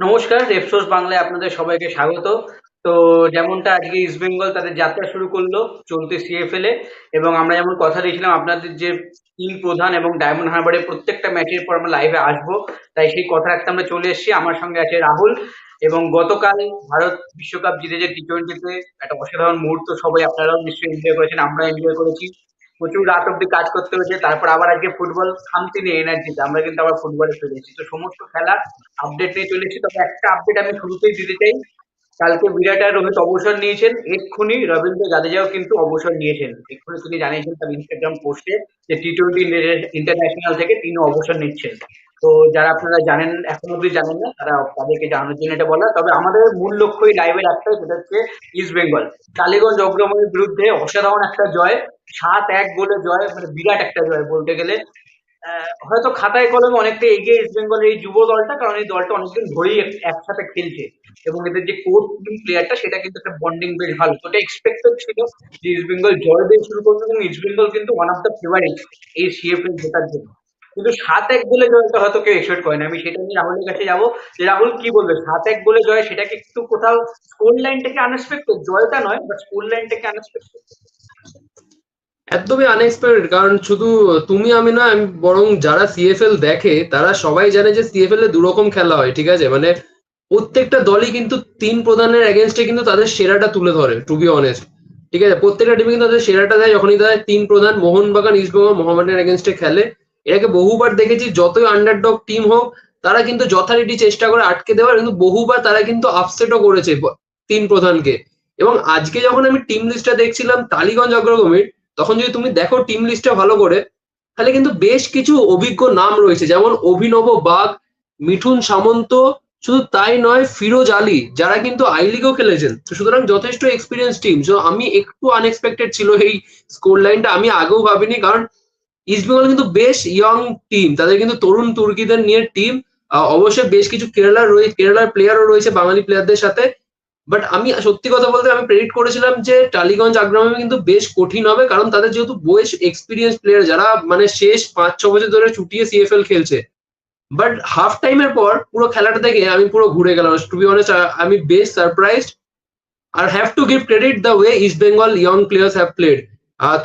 নমস্কার রেপসোর্স বাংলায় আপনাদের সবাইকে স্বাগত। তো যেমনটা আজকে ইস্ট বেঙ্গল তাদের যাত্রা শুরু করল চলতে সিএফএল এ, এবং আমরা যেমন কথা দিয়েছিলাম আপনাদের যে টিম প্রধান এবং ডায়মন্ড হারবারের প্রত্যেকটা ম্যাচের পর আমরা লাইভে আসব, তাই সেই কথা রাখতে আমরা চলে এসেছি। আমার সঙ্গে আছে রাহুল, এবং গতকাল ভারত বিশ্বকাপ জিতেছে টি টোয়েন্টিতে একটা অসাধারণ মুহূর্ত সবাই আপনারাও নিশ্চয়ই এনজয় করেছেন আমরা এনজয় করেছি। প্রচুর রাত অব্দি কাজ করতে হয়েছে, তারপর আবার আজকে ফুটবল থামতে নেই এনার্জিতে আমরা কিন্তু আবার ফুটবলে চলে এসেছি। তো সমস্ত খেলার আপডেট নিয়ে চলে এসেছি, তবে একটা আপডেট আমি শুরুতেই দিতে চাই। কালকে বিরাট আর রোহিত অবসর নিয়েছেন, এক্ষুনি রবীন্দ্র জাদেজাও কিন্তু অবসর নিয়েছেন। এক্ষুনি তিনি জানিয়েছেন তার ইনস্টাগ্রাম পোস্টে যে টি টোয়েন্টি ইন্টারন্যাশনাল থেকে তিনি অবসর নিচ্ছেন। তো যারা আপনারা জানেন, এখন অব্দি জানেন না, তারা তাদেরকে জানানোর জন্য এটা বলা। তবে আমাদের মূল লক্ষ্যই লাইভের একটাই সেটা হচ্ছে ইস্ট বেঙ্গল টালিগঞ্জ অগ্রমণের বিরুদ্ধে অসাধারণ একটা জয়, সাত এক গোলে জয় মানে বিরাট একটা জয় বলতে গেলে। হয়তো খাতায় কলমে অনেকটা এগিয়ে ইস্ট বেঙ্গলের এই যুব দলটা, কারণ এই দলটা অনেকদিন ধরেই একসাথে খেলছে। এবং এদের যে টিম প্লেয়ারটা সেটা কিন্তু একটা বন্ডিং বেশ ভালো। এটা এক্সপেক্টেড ছিল যে ইস্ট বেঙ্গল জয় দিয়ে শুরু করবে, এবং ইস্ট বেঙ্গল কিন্তু ওয়ান অফ দ্য ফেভারিট এই সিএফএল জেতার জন্য। কিন্তু সাত এক গোলে জয়টা হয়তো কেউ এক্সপেক্ট করে না। আমি সেটা নিয়ে রাহুলের কাছে যাব যে, রাহুল কি বলবে? সাত এক গোলে জয়, সেটাকে একটু কোথাও স্কোর লাইন থেকে আনএক্সপেক্টেড জয়টা নয় বাট স্কোর লাইন থেকে আনএক্সপেক্টেড একদমই আনএক্সপেক্টেড কারণ শুধু তুমি, আমি না আমি বরং যারা সিএফএল দেখে, তারা সবাই জানে যে সিএফএল এ দুরকম খেলা হয়, ঠিক আছে? মানে প্রত্যেকটা দলই কিন্তু তিন প্রধানের এগেনস্টে কিন্তু তাদের সেরাটা তুলে ধরে টু বি অনেস্ট ঠিক আছে? প্রত্যেকটা টিমে কিন্তু তাদের সেরাটা দেয়, যখনই তাদের তিন প্রধান, মোহনবাগান, ইস্টবেঙ্গল মোহামেডানের এগেনস্টে খেলে। এটাকে বহুবার দেখেছি, যতই আন্ডার আন্ডারডগ টিম হোক, তারা কিন্তু যথারীতি চেষ্টা করে আটকে দেওয়ার, কিন্তু বহুবার তারা কিন্তু আপসেটও করেছে তিন প্রধানকে। এবং আজকে যখন আমি টিম লিস্টটা দেখছিলাম, টালিগঞ্জ অগ্রগমির, তখন যদি তুমি দেখো টিম লিস্টটা ভালো করে, তাহলে কিন্তু বেশ কিছু অভিজ্ঞ নাম রয়েছে, যেমন অভিনব বাগ মিঠুন সামন্ত, শুধু তাই নয়, ফিরোজ আলী, যারা কিন্তু আই লিগও খেলেছেন। তো সুতরাং যথেষ্ট এক্সপিরিয়েন্স টিম সো আমি একটু আনএক্সপেক্টেড ছিল এই স্কোর লাইনটা আমি আগেও ভাবিনি, কারণ ইস্টবেঙ্গল কিন্তু বেশ ইয়ং টিম তাদের কিন্তু তরুণ তুর্কিদের নিয়ে টিম অবশ্যই বেশ কিছু কেরালার রয়েছে কেরালার প্লেয়ারও রয়েছে বাঙালি প্লেয়ারদের সাথে। বাট আমি সত্যি কথা বলতে আমি প্রেডিক্ট করেছিলাম যে টালিগঞ্জ আগ্রামে কিন্তু বেশ কঠিন হবে, কারণ তাদের যেহেতু বেশ এক্সপিরিয়েন্স প্লেয়ার যারা মানে শেষ পাঁচ, ছ বছর ধরে ছুটিয়ে সিএফএল খেলছে। বাট হাফ টাইমের পর পুরো খেলাটা দেখে আমি পুরো ঘুরে গেলাম। টু বি অনেস্ট আমি বেশ surprised R have to give credit the way East Bengal young players have played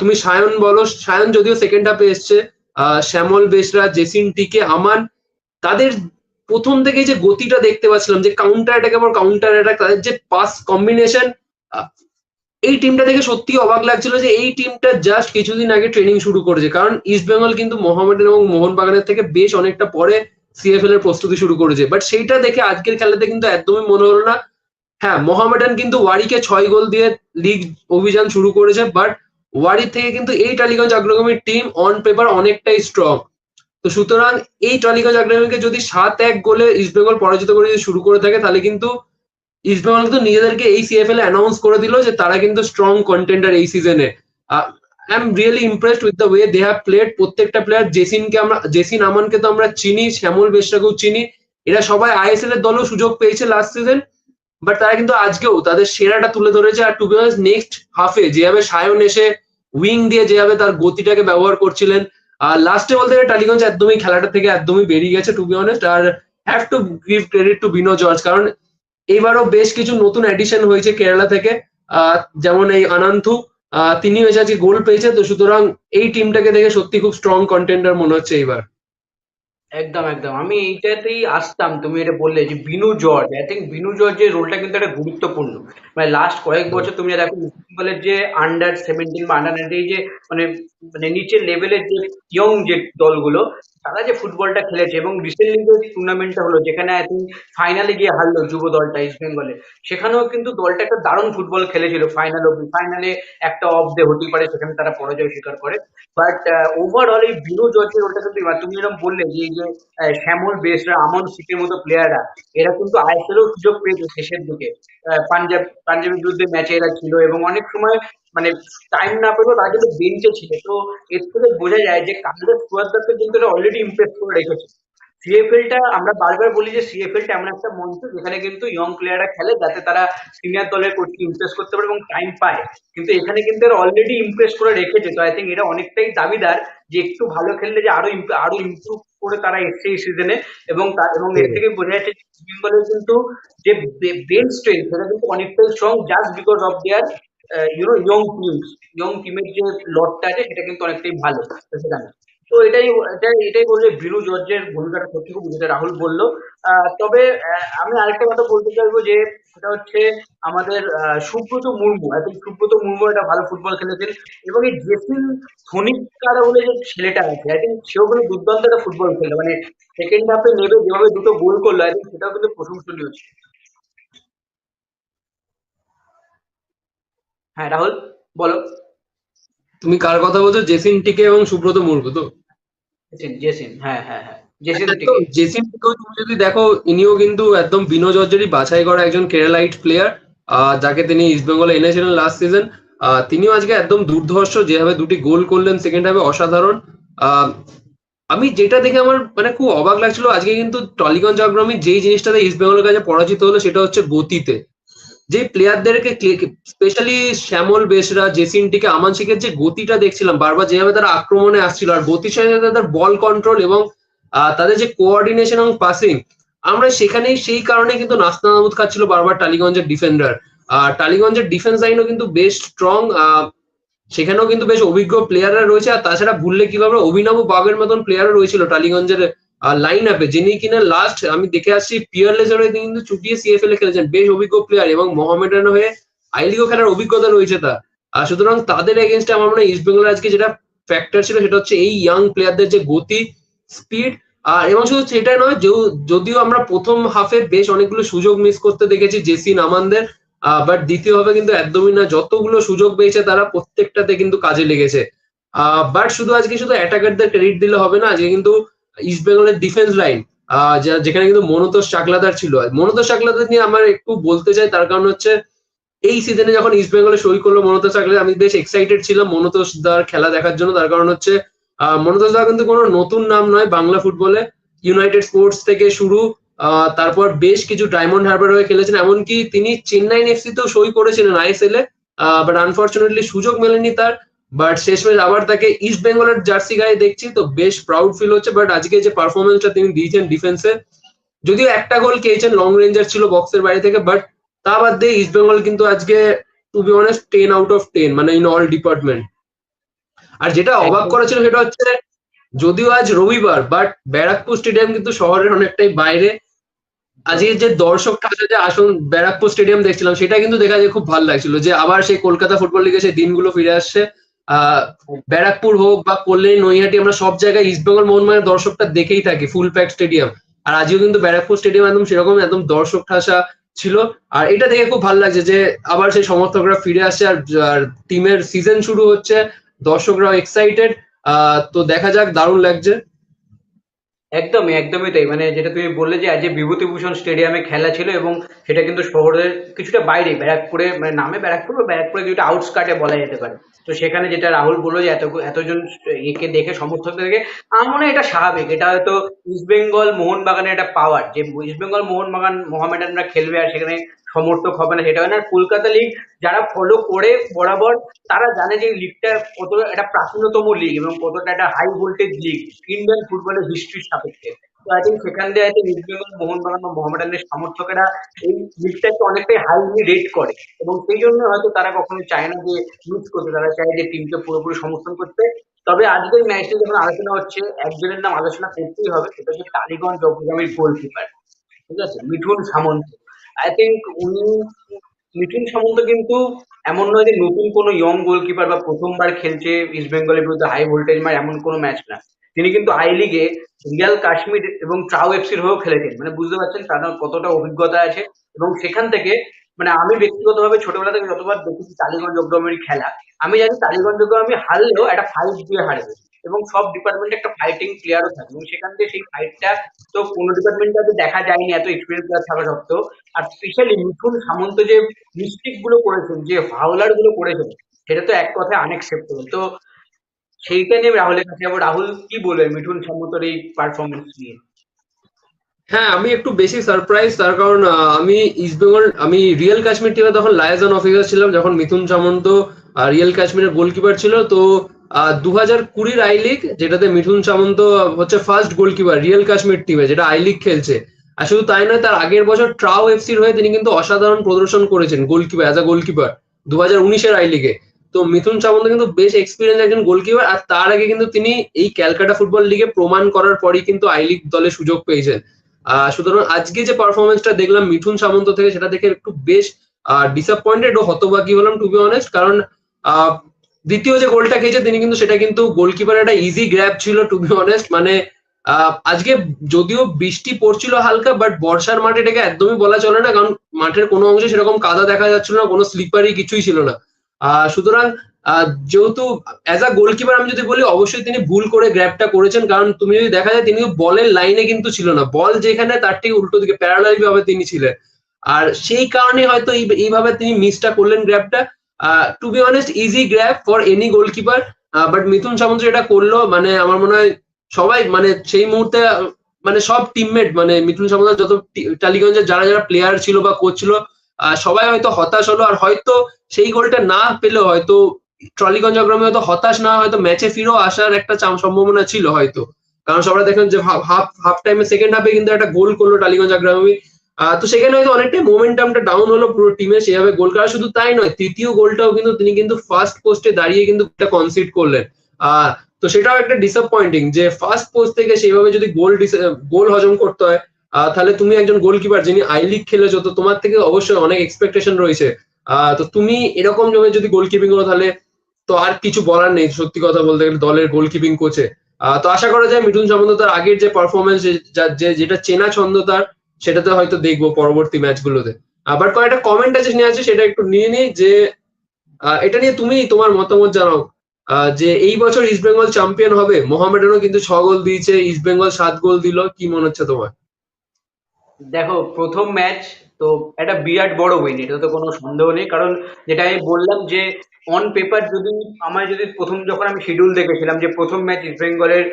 তুমি সায়ন বলো। সায়ন যদিও সেকেন্ড হাফে এসছে শ্যামল, বেসরা, জেসিন টিকে আমান, তাদের প্রথম থেকে যে গতিটা দেখতে পাচ্ছিলাম, যে কাউন্টার অ্যাটাক এবং কাউন্টার অ্যাটাক তাদের যে পাস কম্বিনেশন এই টিমটা দেখে সত্যি অবাক লাগছিল যে এই টিমটা জাস্ট কিছুদিন আগে ট্রেনিং শুরু করেছে। কারণ ইস্ট বেঙ্গল কিন্তু মোহামেডান এবং মোহনবাগানের থেকে বেশ অনেকটা পরে সিএফএল এর প্রস্তুতি শুরু করেছে। বাট সেইটা দেখে আজকের খেলাতে কিন্তু একদমই মনে হলো না। হ্যাঁ মোহামেডান কিন্তু ওয়ারিকে ছয় গোল দিয়ে লিগ অভিযান শুরু করেছে বাট ওয়ারি থেকে কিন্তু এই টালিগঞ্জ অগ্রগামীর টিম অন পেপার অনেকটাই স্ট্রং তো সুতরাং এই টালিগঞ্জ অগ্রগামীকে যদি সাত এক গোলে ইস্টবেঙ্গল পরাজিত করে যদি শুরু করে থাকে, তাহলে কিন্তু ইস্টবেঙ্গল কিন্তু নিজেদেরকে এই সিএফএল অ্যানাউন্স করে দিল যে তারা কিন্তু স্ট্রং কন্টেন্ডার এই সিজনে I am really impressed with the way they have played প্রত্যেকটা প্লেয়ার জেসিনকে আমরা জেসিন আমানকে তো আমরা চিনি শ্যামল বেশরাকেও চিনি। এরা সবাই আইএসএল এর দলও সুযোগ পেয়েছে লাস্ট সিজন বাট তারা কিন্তু আজকেও তাদের সেরাটা তুলে ধরেছে। আর টু বি নেক্সট হাফে যেভাবে সায়ন এসে উইং দিয়ে যেভাবে তার গতিটাকে ব্যবহার করছিলেন আর লাস্টে বলতে গেলে টালিগঞ্জ একদমই খেলাটা থেকে একদমই বেরিয়ে গেছে to be honest R have to give credit to Bino George কারণ এবারও বেশ কিছু নতুন এডিশন হয়েছে কেরালা থেকে যেমন এই অনন্থু আহ, তিনি হয়েছে আজকে গোল পেয়েছে তো সুতরাং এই টিমটাকে দেখে সত্যি খুব স্ট্রং কন্টেন্ডার মনে হচ্ছে এইবার। একদম একদম। আমি এইটাতেই আসতাম, তুমি এটা বললে যে Binu George. I think Binu জর্জের রোলটা কিন্তু একটা গুরুত্বপূর্ণ। মানে লাস্ট কয়েক বছর তুমি দেখো ইস্ট বেঙ্গলের যে আন্ডার সেভেন্টিন বা আন্ডার নাইনটিন যে মানে মানে নিচের লেভেলের যে ইয়ং যে দলগুলো, তারা যে ফুটবলটা খেলেছে এবং রিসেন্টলি যে টুর্নামেন্টটা হলো, যেখানে আই থিঙ্ক ফাইনালে গিয়ে হারলো যুব দলটা ইস্ট বেঙ্গলে সেখানেও কিন্তু দলটা একটা দারুণ ফুটবল খেলেছিল ফাইনাল অব্দি ফাইনালে একটা অফ দে হতেই পারে, সেখানে তারা পরাজয় স্বীকার করে। বাট ওভারঅল এই বিনু জর্জের রোলটা কিন্তু তুমি যেরকম বললে যে, এই যে শ্যামল বেসরা, আমন সিকের মতো প্লেয়াররা এরা কিন্তু আইএসএলও সুযোগ পেয়েছে শেষের দিকে। পাঞ্জাব পাঞ্জাবের বিরুদ্ধে ম্যাচে এরা ছিল এবং অনেক সময় মানে টাইম না পেলেও তারা কিন্তু বেঞ্চে ছিল। তো এর থেকে বোঝা যায় যে কাদের সুয়াদ দত্ত কিন্তু অলরেডি ইমপ্রেস করে রেখেছে। সিএফএলটা আমরা বারবার বলি যে সিএফএলটা এমন একটা মঞ্চ যেখানে কিন্তু ইয়ং প্লেয়াররা খেলে যাতে তারা সিনিয়র দলের কোচকে ইমপ্রেস করতে পারে এবং টাইম পায়। কিন্তু এখানে কিন্তু এরা অলরেডি ইমপ্রেস করে রেখেছে। তো আই থিঙ্ক এটা অনেকটাই দাবিদার যে একটু ভালো খেললে যে আরও আরও ইমপ্রুভ করে তারা এসছে এই সিজনে এবং এবং এর থেকে বোঝা যাচ্ছে বেঙ্গলের কিন্তু যে ব্রেন স্ট্রেংথ সেটা কিন্তু অনেকটাই strong just because of their you know young teams young টিমের যে লটটা আছে, সেটা কিন্তু অনেকটাই ভালো সেখানে তো এটাই এটাই এটাই বললে জর্জের ভূমিকাটা সত্যি খুব রাহুল বলল। তবে আমি আরেকটা কথা বলতে চাইব যে, সেটা হচ্ছে আমাদের সুব্রত মুর্মু এখন সুব্রত মুর্মু একটা ভালো ফুটবল খেলেছেন, এবং এই জেসিন ধনিকার বলে যে ছেলেটা আছে আই থিঙ্ক সেও কিন্তু দুর্দান্ত একটা ফুটবল খেলে মানে সেকেন্ড হাফে নেবে, যেভাবে দুটো গোল করল আই থিঙ্ক সেটাও কিন্তু প্রশংসনীয় ছিল। হ্যাঁ রাহুল বলো। তুমি কার কথা বলছো? জেসিন টিকে এবং সুব্রত মুর্মু তো? জেসিন হ্যাঁ হ্যাঁ হ্যাঁ। জেসিন টিকে। জেসিন টিকেও তুমি যদি দেখো ইনিও কিন্তু একদম বিনো জর্জেরই বাছাই করা একজন কেরালাইট প্লেয়ার যাকে তিনি ইস্ট বেঙ্গলে এনেছিলেন লাস্ট সিজন তিনিও আজকে একদম দুর্ধর্ষ যেভাবে দুটি গোল করলেন সেকেন্ড হাফে অসাধারণ। আহ, আমি যেটা দেখে আমার মানে খুব অবাক লাগছিল আজকে কিন্তু টলিগঞ্জ আগ্রমী যেই জিনিসটাতে ইস্ট বেঙ্গলের কাছে পরাজিত হলো সেটা হচ্ছে গতিতে। যে প্লেয়ারদেরকে স্পেশালি শ্যামল বেসরা জেসিনটিকে আমানশিকের যে গতিটা দেখছিলাম, বারবার যেভাবে তারা আক্রমণে আসছিল, আর গতির সাথে তাদের বল কন্ট্রোল এবং তাদের যে কোঅর্ডিনেশন এবং পাসিং আমরা সেখানেই সেই কারণে কিন্তু নাস্তা নাবুদ খাচ্ছিল বারবার টালিগঞ্জের ডিফেন্ডার আর টালিগঞ্জের ডিফেন্স লাইনও কিন্তু বেশ স্ট্রং সেখানেও কিন্তু বেশ অভিজ্ঞ প্লেয়াররা রয়েছে, আর তাছাড়া ভুললে কীভাবে অভিনব বাগের মতন প্লেয়ারও রয়েছিল টালিগঞ্জের লাইন আপে যিনি কিনা লাস্ট আমি দেখে আসছি পিয়ারলেস হয়ে তিনি কিন্তু চুটিয়ে সিএফএল এ খেলেছেন। বেশ অভিজ্ঞ প্লেয়ার এবং মোহামেডান হয়ে আই লিগও খেলার অভিজ্ঞতা রয়েছে তার। আর সুতরাং তাদের এগেনস্টে আমার মনে হয় ইস্ট আজকে যেটা ফ্যাক্টর ছিল সেটা হচ্ছে এই ইয়াং প্লেয়ারদের যে গতি স্পিড আর এবং শুধু সেটাই নয় যেও- যদিও আমরা প্রথম হাফে বেশ অনেকগুলো সুযোগ মিস করতে দেখেছি জেসি নামানদের বাট দ্বিতীয় হাফে কিন্তু একদমই না, যতগুলো সুযোগ পেয়েছে তারা প্রত্যেকটাতে কিন্তু কাজে লেগেছে। বাট শুধু আজকে শুধু অ্যাটাকারদের ক্রেডিট দিলে হবে না, আজকে কিন্তু ইস্ট বেঙ্গলের ডিফেন্স লাইন যেখানে কিন্তু মনোতোষ চাকলাদার ছিল। মনোতোষ চাকলাদার নিয়ে আমার একটু বলতে চাই, তার কারণ হচ্ছে এই সিজনে যখন ইস্ট বেঙ্গলে সই করল মনোতোষ চাকলাদার, আমি বেশ এক্সাইটেড ছিলাম মনোতোষ দার খেলা দেখার জন্য। তার কারণ হচ্ছে মনোতোষ দা কিন্তু কোনো নতুন নাম নয় বাংলা ফুটবলে ইউনাইটেড স্পোর্টস থেকে শুরু তারপর বেশ কিছু ডায়মন্ড হারবার হয়ে খেলেছেন। এমনকি তিনি চেন্নাইন এফসি তেও সই করেছিলেন আইএসএল এ বাট আনফর্চুনেটলি সুযোগ মেলেনি তার। বাট শেষমেশ আবার তাকে ইস্ট বেঙ্গলের জার্সি গায়ে দেখছি তো বেশ প্রাউড ফিল হচ্ছে। বাট আজকে যে পারফরমেন্সটা তিনি দিয়েছেন ডিফেন্সে যদিও একটা গোল খেয়েছেন লং রেঞ্জার ছিল বক্সের বাইরে থেকে বাট তা বাদ দিয়ে ইস্ট বেঙ্গল কিন্তু আজকে to be honest ten out of ten মানে ইন অল ডিপার্টমেন্ট আর যেটা অবাক। করেছিল সেটা হচ্ছে যদিও আজ রবিবার বাট ব্যারাকপুর স্টেডিয়াম কিন্তু শহরের অনেকটাই বাইরে। আজকে যে দর্শক ঠাসা যে আসন ব্যারাকপুর স্টেডিয়াম দেখছিলাম সেটা কিন্তু দেখা যায় খুব ভালো লাগছিল যে আবার সেই কলকাতা ফুটবল লিগে সেই দিনগুলো ফিরে আসছে। ব্যারাকপুর হোক বা কল্যাণী, নৈহাটি, আমরা সব জায়গায় ইস্টবেঙ্গল মোহনবাগানের দর্শকটা দেখেই থাকি ফুল প্যাক স্টেডিয়াম আর আজও কিন্তু ব্যারাকপুর স্টেডিয়াম একদম সেরকম, একদম দর্শক ঠাসা ছিল। আর এটা দেখে খুব ভালো লাগছে যে, আবার সেই সমর্থকরা ফিরে আসছে আর টিমের সিজন শুরু হচ্ছে, দর্শকরাও এক্সাইটেড তো দেখা যাক, দারুণ লাগছে। একদমই একদমই তাই। মানে যেটা তুমি বললে যে আজ বিভূতিভূষণ স্টেডিয়ামে খেলা ছিল এবং সেটা কিন্তু শহরের কিছুটা বাইরে, ব্যারাকপুরে মানে নামে ব্যারাকপুর ব্যারাকপুরে কিছুটা আউটস্কার্টে বলা যেতে পারে। তো সেখানে যেটা রাহুল বলল যে এত, এতজন একে দেখে সমর্থকদের দেখে, আমার মনে হয় এটা স্বাভাবিক। এটা হয়তো ইস্ট বেঙ্গল মোহনবাগানের একটা পাওয়ার যে ইস্ট বেঙ্গল মোহনবাগান মোহামেডানরা খেলবে আর সেখানে সমর্থক হবে না, সেটা হয় না। কলকাতা লিগ যারা ফলো করে বরাবর, তারা জানে যে লিগটা কত একটা প্রাচীনতম লিগ এবং কতটা একটা হাই ভোল্টেজ লিগ ইন্ডিয়ান ফুটবলের হিস্ট্রির সাপেক্ষে। আই থিঙ্ক সেখান দিয়ে হয়তো ইস্ট বেঙ্গল মোহনবাগান বা মোহামেডানের সমর্থকেরা এই লিগটাকে অনেকটাই হাইলি রেট করে। এবং সেই জন্য হয়তো তারা কখনো চায় না যে মিস করতে, তারা চায় যে টিমকে পুরোপুরি সমর্থন করতে। তবে আজকের ম্যাচটা যখন আলোচনা হচ্ছে, একজনের নাম আলোচনা করতেই হবে, সেটা হচ্ছে টালিগঞ্জ অগ্রগামীর গোলকিপার ঠিক আছে? মিঠুন সামন্ত। আই থিঙ্ক উনি মিঠুন সামন্ত কিন্তু এমন নয় যে নতুন কোনো ইয়ং গোলকিপার বা প্রথমবার খেলছে ইস্ট বেঙ্গলের বিরুদ্ধে হাই ভোল্টেজ ম্যাচ এমন কোনো ম্যাচ না। তিনি কিন্তু আই লিগে রিয়াল কাশ্মীর এবং ট্রাউ এফসির হয়েও খেলেছেন। মানে বুঝতে পারছেন তার কতটা অভিজ্ঞতা আছে এবং সেখান থেকে মানে আমি ব্যক্তিগতভাবে ছোটবেলা থেকে যতবার দেখেছি টালিগঞ্জ অগ্রমের খেলা, আমি জানি টালিগঞ্জ অগ্রমী হারলেও একটা ফাইট দিয়ে হারবে এবং সব ডিপার্টমেন্টে একটা ফাইটিং প্লেয়ারও থাকে। এবং সেখান থেকে সেই ফাইটটা তো কোনো ডিপার্টমেন্টে হয়তো দেখা যায়নি এত এক্সপিরিয়েন্স প্লেয়ার থাকা সত্ত্বেও। আর স্পেশালি মিঠুন সামন্ত যে মিস্টেকগুলো করেছেন যে হাওলারগুলো করেছেন সেটা তো এক কথায় আনএক্সেপ্টেবল তো সেইটা নিয়ে রাহুলের কাছে যাব। রাহুল, কি বলবে মিঠুন সামন্তর এই পারফরমেন্স নিয়ে? হ্যাঁ আমি একটু বেশি সারপ্রাইজ তার কারণ আমি ইস্টবেঙ্গল আমি রিয়েল কাশ্মীর টিমে তখন লায়াজন অফিসার ছিলাম, যখন মিথুন সামন্ত রিয়েল কাশ্মীরের গোলকিপার ছিল। তো দু হাজার কুড়ির আই লিগ, যেটাতে মিঠুন সামন্ত হচ্ছে ফার্স্ট গোলকিপার রিয়েল কাশ্মীর টিমে যেটা আই লিগ খেলছে। আর শুধু তাই নয়, তার আগের বছর ট্রাও এফসির হয়ে তিনি কিন্তু অসাধারণ প্রদর্শন করেছেন গোলকিপার অ্যাজ আ গোলকিপার দু হাজার উনিশের আই লিগে। তো মিথুন সামন্ত কিন্তু বেশ এক্সপিরিয়েন্স একজন গোলকিপার আর তার আগে কিন্তু তিনি এই ক্যালকাটা ফুটবল লিগে প্রমাণ করার পরই কিন্তু আই লিগ দলে সুযোগ পেয়েছেন। সুতরাং আজকে যে পারফরমেন্সটা দেখলাম মিঠুন সামন্ত থেকে, সেটা দেখে একটু বেশ ডিসঅ্যাপয়েন্টেড ও হতবাকি হলাম টু বি অনেস্ট কারণ দ্বিতীয় যে গোলটা খেয়েছে, তিনি কিন্তু সেটা কিন্তু গোলকিপার একটা ইজি গ্র্যাব ছিল টু বি অনেস্ট মানে আজকে যদিও বৃষ্টি পড়ছিল হালকা বাট বর্ষার মাঠে এটাকে একদমই বলা চলে না, কারণ মাঠের কোনো অংশে সেরকম কাদা দেখা যাচ্ছিল না, কোনো স্লিপারই কিছুই ছিল না। সুতরাং যেহেতু অ্যাজ আ গোলকিপার আমি যদি বলি, অবশ্যই তিনি ভুল করে গ্র্যাপটা করেছেন, কারণ তুমি যদি দেখা যায় তিনি বলের লাইনে কিন্তু ছিল না। বল যেখানে, তার ঠিক উল্টো দিকে প্যারালাল ভাবে তিনি ছিলেন। আর সেই কারণে হয়তো এই- এইভাবে তিনি মিসটা করলেন to be honest easy grab for any goalkeeper but Mithun Samanta এটা করল মানে আমার মনে হয় সবাই মানে সেই মুহূর্তে মানে সব টিমমেট মানে মিথুন সামন্ত যত টালিগঞ্জের যারা যারা প্লেয়ার ছিল বা কোচ ছিল সবাই হয়তো হতাশ হলো, আর হয়তো সেই গোলটা না পেলেও হয়তো ট্রলিগঞ্জ গ্রামে হয়তো হতাশ না, হয়তো ম্যাচে ফিরেও আসার একটা সম্ভাবনা ছিল হয়তো। কারণ সবাই দেখেন যে হাফ হাফ টাইমে সেকেন্ড হাফে কিন্তু একটা গোল করল টালিগঞ্জ গ্রামে তো সেখানে হয়তো অনেকটাই মোমেন্টামটা ডাউন হলো পুরো টিমে সেভাবে গোল করা শুধু তাই নয়, তৃতীয় গোলটাও কিন্তু তিনি কিন্তু ফার্স্ট পোস্টে দাঁড়িয়ে কিন্তু কনসিড করলেন। তো সেটাও একটা ডিসঅ্যাপয়েন্টিং যে ফার্স্ট পোস্ট থেকে সেইভাবে যদি গোল গোল হজম করতে হয় তাহলে তুমি একজন গোলকিপার যিনি আই লিগ খেলেছো, তো তোমার থেকে অবশ্যই অনেক এক্সপেকটেশন রয়েছে। তো তুমি এরকম ভাবে যদি গোলকিপিং করো তাহলে তো আর কিছু বলার নেই, সত্যি কথা বলতে গেলে দলের গোলকিপিং কোচে তো আশা করা যায় মিঠুন সামন্ত তার আগের যে পারফরমেন্স যেটা চেনা ছন্দ তার সেটাতে হয়তো দেখব পরবর্তী ম্যাচগুলোতে আবার কয়েকটা কমেন্ট আছে নিয়ে আছে, সেটা একটু নিয়ে নিই যে এটা নিয়ে তুমি তোমার মতামত জানাও যে এই বছর ইস্ট বেঙ্গল চ্যাম্পিয়ন হবে। মোহামেডানও কিন্তু ছ গোল দিয়েছে ইস্ট বেঙ্গল সাত গোল দিল, কি মনে হচ্ছে তোমার? দেখো, প্রথম ম্যাচ তো একটা বিরাট বড় উইন এটা তো কোনো সন্দেহ নেই। কারণ যেটা আমি বললাম যে অন পেপার যদি আমার যদি প্রথম যখন আমি শিডিউল দেখেছিলাম যে প্রথম ম্যাচ ইস্ট বেঙ্গলের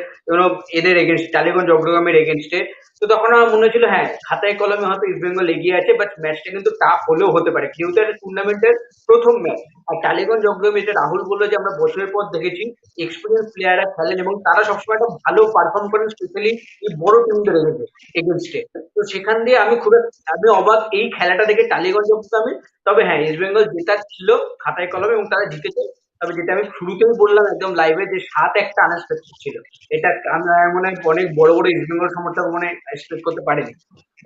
এদের এগেনস্ট টালিগঞ্জ চট্টগ্রামের এগেনস্টে তো তখন আমার মনে হচ্ছিল হ্যাঁ খাতায় কলমে হয়তো ইস্ট বেঙ্গল এগিয়ে আছে বাট ম্যাচটা কিন্তু টাফ হলেও হতে পারে। যেহেতু একটা টুর্নামেন্টের প্রথম ম্যাচ আর টালিগঞ্জ চট্টগ্রামে যেটা রাহুল বলল যে, আমরা বছরের পর দেখেছি এক্সপিরিয়েন্স প্লেয়াররা খেলেন এবং তারা সবসময় একটা ভালো পারফর্ম করেন স্পেশালি এই বড় টিমদের এগেনস্টে তো সেখান দিয়ে আমি খুব আমি অবাক এই খেলাটা দেখে টালিগঞ্জ আমি, তবে হ্যাঁ ইস্ট বেঙ্গল জেতা ছিল খাতায় কলমে এবং তারা জিতেছে। তবে যেটা আমি শুরুতেই বললাম একদম লাইভে যে সাত একটা আনএক্সপেক্টেড ছিল, এটা আমরা মনে হয় অনেক বড় বড় ইস্ট বেঙ্গল সমর্থক মনে এক্সপেক্ট করতে পারেনি।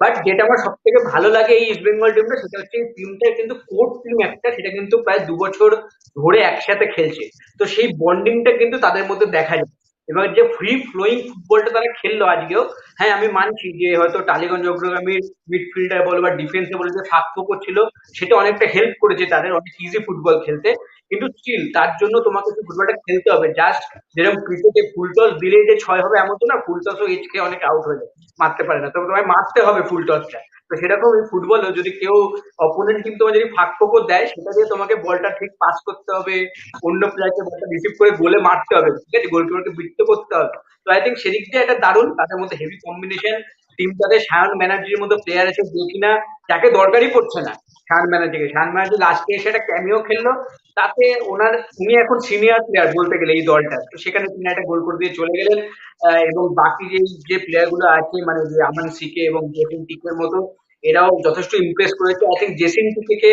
বাট যেটা আমার সব থেকে ভালো লাগে এই ইস্ট বেঙ্গল টিমটা সেটা হচ্ছে এই টিমটা কিন্তু কোর্ট টিম একটা, সেটা কিন্তু প্রায় দু বছর ধরে একসাথে খেলছে। তো সেই বন্ডিংটা কিন্তু তাদের মধ্যে দেখা যায়। এবার যে ফ্রি ফ্লোয়িং ফুটবলটা তারা খেললো আজকেও। হ্যাঁ আমি মানছি যে হয়তো টালিগঞ্জ অগ্রগামীর মিডফিল্ডার বলো বা ডিফেন্সে বলো যে ফাঁক করছিল সেটা অনেকটা হেল্প করেছে তাদের, অনেক ইজি ফুটবল খেলতে। কিন্তু স্টিল তার জন্য তোমাকে সেই ফুটবলটা খেলতে হবে জাস্ট যেরকম ক্রিকেটে ফুল টস দিলেই যে ছয় হবে এমন তো না, ফুল টসও এইচকে অনেক আউট হয়ে যায়, মারতে পারে না। তবে তোমায় মারতে হবে ফুল টসটা তো সেরকম এই ফুটবলও যদি কেউ অপোনেন্ট টিম তোমার যদি ফাঁক ফোকর দেয়, সেটা দিয়ে তোমাকে বলটা ঠিক পাস করতে হবে, অন্য প্লেয়ারকে বলটা রিসিভ করে গোলে মারতে হবে, ঠিক আছে? গোলকিপারকে বৃত্ত করতে হবে। তো আই থিঙ্ক সেদিক দিয়ে একটা দারুণ, তাদের মধ্যে হেভি কম্বিনেশন টিমটাতে সায়ন ব্যানার্জির মতো প্লেয়ার আছে যে কিনা যাকে দরকারই পড়ছে না। সায়ন ব্যানার্জিকে সায়ন ব্যানার্জি লাস্টে এসে একটা ক্যামিও খেললো। তাতে ওনার, উনি এখন সিনিয়র প্লেয়ার বলতে গেলে এই দলটা। তো সেখানে তিনি একটা গোল করে দিয়ে চলে গেলেন। এবং বাকি যে যে প্লেয়ারগুলো আছে মানে যে আমান সিকে এবং জেসিন টিকের মতো, এরাও যথেষ্ট ইমপ্রেস করেছে। আই থিঙ্ক জেসিন টিকে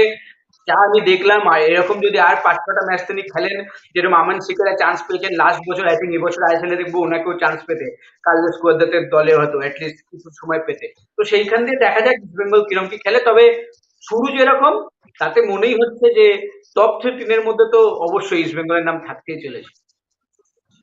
যা আমি দেখলাম, আর এরকম যদি আর পাঁচ ছটা ম্যাচ তিনি খেলেন, যেরকম আমান সিকেরা চান্স পেয়েছেন লাস্ট বছর আই থিঙ্ক এবছর আইএসএল এ দেখব ওনাকেও চান্স পেতে। কার্লোস কুয়াদ্রাতের দলে হয়তো অ্যাটলিস্ট কিছু সময় পেতে। তো সেইখান দিয়ে দেখা যাক বেঙ্গল কিরম কি খেলে। তবে শুরু যেরকম তাতে মনেই হচ্ছে যে টপ থ্রি মধ্যে তো অবশ্যই ইস্ট বেঙ্গলের নাম থাকতেই চলেছে।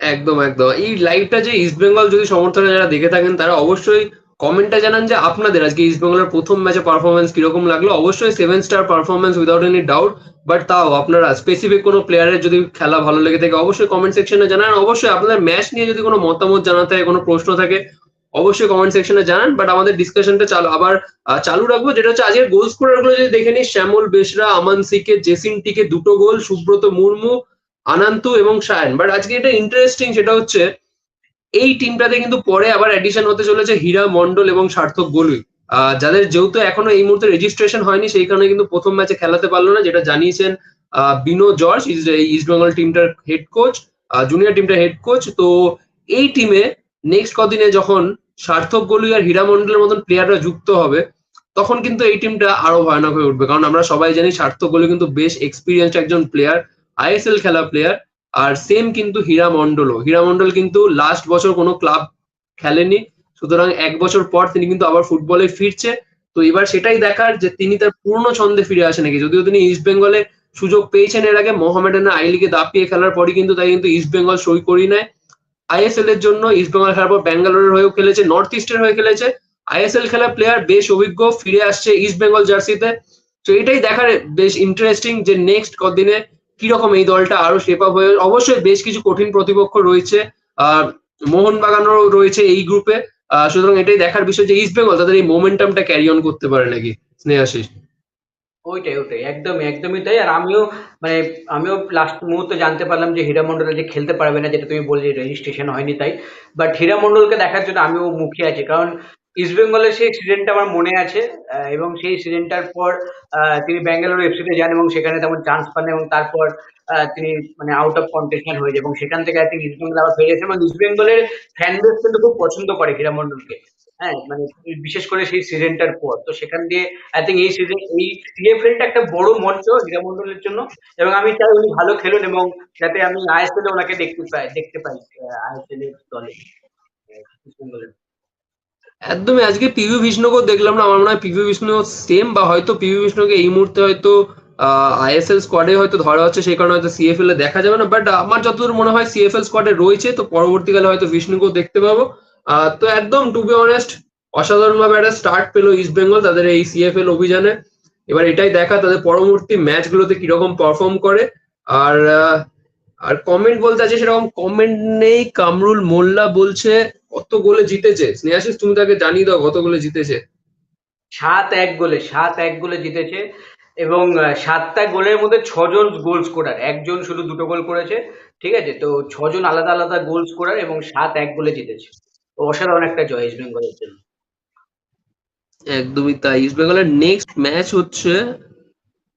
একদম একদম। এই লাইভটা যে ইস্ট বেঙ্গল যদি সমর্থনে যারা দেখে থাকেন, তারা অবশ্যই কমেন্টটা জানান যে আপনাদের আজকে ইস্ট বেঙ্গলের প্রথম ম্যাচে পারফরমেন্স কীরকম লাগল। অবশ্যই seven star performance without any doubt but তাও আপনারা স্পেসিফিক কোনো প্লেয়ারের যদি খেলা ভালো লেগে থাকে, অবশ্যই কমেন্ট সেকশনে জানান। অবশ্যই আপনাদের ম্যাচ নিয়ে যদি কোনো মতামত জানাতে কোনো প্রশ্ন থাকে অবশ্যই কমেন্ট সেকশনে জানান বাট আমাদের ডিসকাশনটা চালু, আবার চালু রাখব, যেটা হচ্ছে আজকের গোল স্কোরারগুলো যদি দেখে নিই, শ্যামল বেশরা আমান সিকে, জেসিন টিকে, দুটো গোল সুব্রত মুর্মু, আনান্তু এবং সায়ন। বাট আজকে এটা ইন্টারেস্টিং সেটা হচ্ছে, এই টিমটাতে কিন্তু পরে আবার অ্যাডিশন হতে চলেছে হীরা মন্ডল এবং সার্থক গোলুই। যাদের যেহেতু এখনও এই মুহূর্তে রেজিস্ট্রেশন হয়নি, সেই কারণে কিন্তু প্রথম ম্যাচে খেলাতে পারল না, যেটা জানিয়েছেন বিনো জর্জ ইস্ট বেঙ্গল টিমটার হেড কোচ জুনিয়র টিমটার হেড কোচ তো এই টিমে নেক্সট কদিনে যখন সার্থক গলুই আর হীরা মন্ডলের মতন প্লেয়াররা যুক্ত হবে, তখন কিন্তু এই টিমটা আরও ভয়ানক হয়ে উঠবে। কারণ আমরা সবাই জানি সার্থক গলুই কিন্তু বেশ এক্সপিরিয়েন্স একজন প্লেয়ার আইএসএল খেলা প্লেয়ার আর সেম কিন্তু হীরা মন্ডলও হীরা মন্ডল কিন্তু লাস্ট বছর কোনো ক্লাব খেলেনি, সুতরাং এক বছর পর তিনি কিন্তু আবার ফুটবলে ফিরছে। তো এবার সেটাই দেখার যে তিনি তার পূর্ণ ছন্দে ফিরে আসে নাকি। যদিও তিনি ইস্ট বেঙ্গলে সুযোগ পেয়েছেন এর আগে মোহামেডানা আই লিগে দাপিয়ে খেলার পরই কিন্তু তাই কিন্তু ইস্ট বেঙ্গল সই করি নেয়। আইএসএল এর জন্য ইস্ট বেঙ্গল খেলার পর ব্যাঙ্গালোরের হয়েও খেলেছে নর্থ ইস্টের হয়ে খেলেছে। আইএসএল খেলা প্লেয়ার বেশ অভিজ্ঞ, ফিরে আসছে ইস্ট বেঙ্গল জার্সিতে তো এটাই দেখার বেশ ইন্টারেস্টিং যে নেক্সট কদিনে কীরকম এই দলটা আরও শেপ আপ হয়ে অবশ্যই বেশ কিছু কঠিন প্রতিপক্ষ রয়েছে, আহ মোহনবাগানেরও রয়েছে এই গ্রুপে সুতরাং এটাই দেখার বিষয় যে ইস্ট বেঙ্গল তাদের এই মোমেন্টামটা ক্যারি অন করতে পারে নাকি, স্নেহাশিস? ওইটাই ওইটাই, একদমই একদমই তাই। আর আমিও মানে আমিও লাস্ট মুহূর্তে জানতে পারলাম যে হীরা মন্ডল যে খেলতে পারবে না, যেটা তুমি বললে রেজিস্ট্রেশন হয়নি তাই। বাট হীরা মন্ডলকে দেখার জন্য আমিও মুখিয়ে আছি, কারণ ইস্ট বেঙ্গলের সেই সিজনটা আমার মনে আছে এবং সেই সিজনটার পর তিনি ব্যাঙ্গালোর এফসিতে যান এবং সেখানে তেমন চান্স পান এবং তারপর তিনি মানে আউট অফ কন্টেশন হয়ে যায়। এবং সেখান থেকে আই ইস্ট বেঙ্গল আবার ফিরে এসে এবং ইস্ট বেঙ্গলের ফ্যান বেস কিন্তু খুব পছন্দ করে হীরা মন্ডলকে হ্যাঁ মানে বিশেষ করে সেই সিজনটার পর। তো সেখান দিয়ে আই থিঙ্ক এই সিজন এই সিএফএল টা একটা বড় মঞ্চ হীরা মন্ডলের জন্য। এবং আমি চাই উনি ভালো খেলুন এবং যাতে আমি আইএসএল এ ওনাকে দেখতে পাই দেখতে পাই আইএসএল এর দলে। একদমই, আজকে পিভি বিষ্ণুকেও দেখলাম না, আমার মনে হয় পিভি বিষ্ণু সেম বা হয়তো পিভি বিষ্ণুকে এই মুহূর্তে হয়তো আইএসএল স্কোয়াডে হয়তো ধরা হচ্ছে, সেই কারণে হয়তো সিএফএল এ দেখা যাবে না বাট আমার যতদূর মনে হয় সিএফএল স্কোয়াডে রয়েছে, তো পরবর্তীকালে হয়তো বিষ্ণুকেও দেখতে পাবো। তো একদম টু বি অনেস্ট অসাধারণ ভাবে একটা স্টার্ট পেল ইস্ট বেঙ্গল তাদের এই সিএফএল অভিযানে। এবার এটাই দেখা তাদের পরবর্তী ম্যাচগুলোতে কীরকম পারফর্ম করে। আর আর কমেন্ট বলতে আছে সেরকম কমেন্ট নেই। কামরুল মোল্লা বলছে, কত গোলে জিতেছে? স্নেহাশিস, তুমি তাকে জানিয়ে দাও কত গোলে জিতেছে। সাত এক গোলে, সাত এক গোলে জিতেছে এবং সাতটা গোলের মধ্যে ছজন গোল স্কোরার একজন শুধু দুটো গোল করেছে, ঠিক আছে? তো ছজন আলাদা আলাদা গোল স্কোরার এবং সাত এক গোলে জিতেছে। অসাধারণ একটা জয় ইস্ট বেঙ্গলের জন্য। একদমই তাই। ইস্ট বেঙ্গলের নেক্সট ম্যাচ হচ্ছে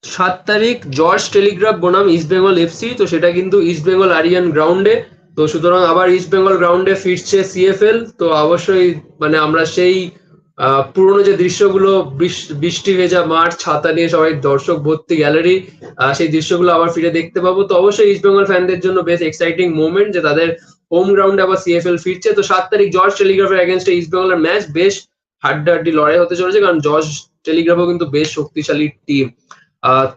সাত তারিখ জর্জ টেলিগ্রাফ বনাম ইস্ট বেঙ্গল এফসি তো সেটা কিন্তু ইস্ট বেঙ্গল আরিয়ান গ্রাউন্ডে তো সুতরাং আবার ইস্ট বেঙ্গল গ্রাউন্ডে ফিরছে সিএফএল তো অবশ্যই মানে আমরা সেই পুরোনো যে দৃশ্যগুলো বৃষ্টি ভেজা মাঠ, ছাতা নিয়ে সবাই দর্শক ভর্তি গ্যালারি সেই দৃশ্যগুলো আবার ফিরে দেখতে পাবো। তো অবশ্যই ইস্ট বেঙ্গল ফ্যানদের জন্য বেশ এক্সাইটিং মোমেন্ট যে তাদের হোম গ্রাউন্ডে আবার সিএফএল ফিরছে। তো সাত তারিখ জর্জ টেলিগ্রাফের এগেনস্টে ইস্ট বেঙ্গলের ম্যাচ বেশ হাড্ডাহাড্ডি লড়াই হতে চলেছে, কারণ জর্জ টেলিগ্রাফও কিন্তু বেশ শক্তিশালী টিম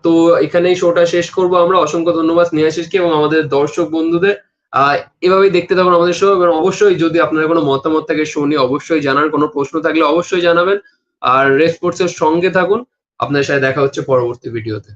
তো এখানেই শোটা শেষ করব আমরা। অসংখ্য ধন্যবাদ স্নেহাশিসকে এবং আমাদের দর্শক বন্ধুদের। এভাবেই দেখতে থাকুন আমাদের শো এবং অবশ্যই যদি আপনার কোনো মতামত থাকে শো নিয়ে, অবশ্যই জানান কোনো প্রশ্ন থাকলে অবশ্যই জানাবেন। আর রেসপোর্টস এর সঙ্গে থাকুন। আপনাদের সাথে দেখা হচ্ছে পরবর্তী ভিডিওতে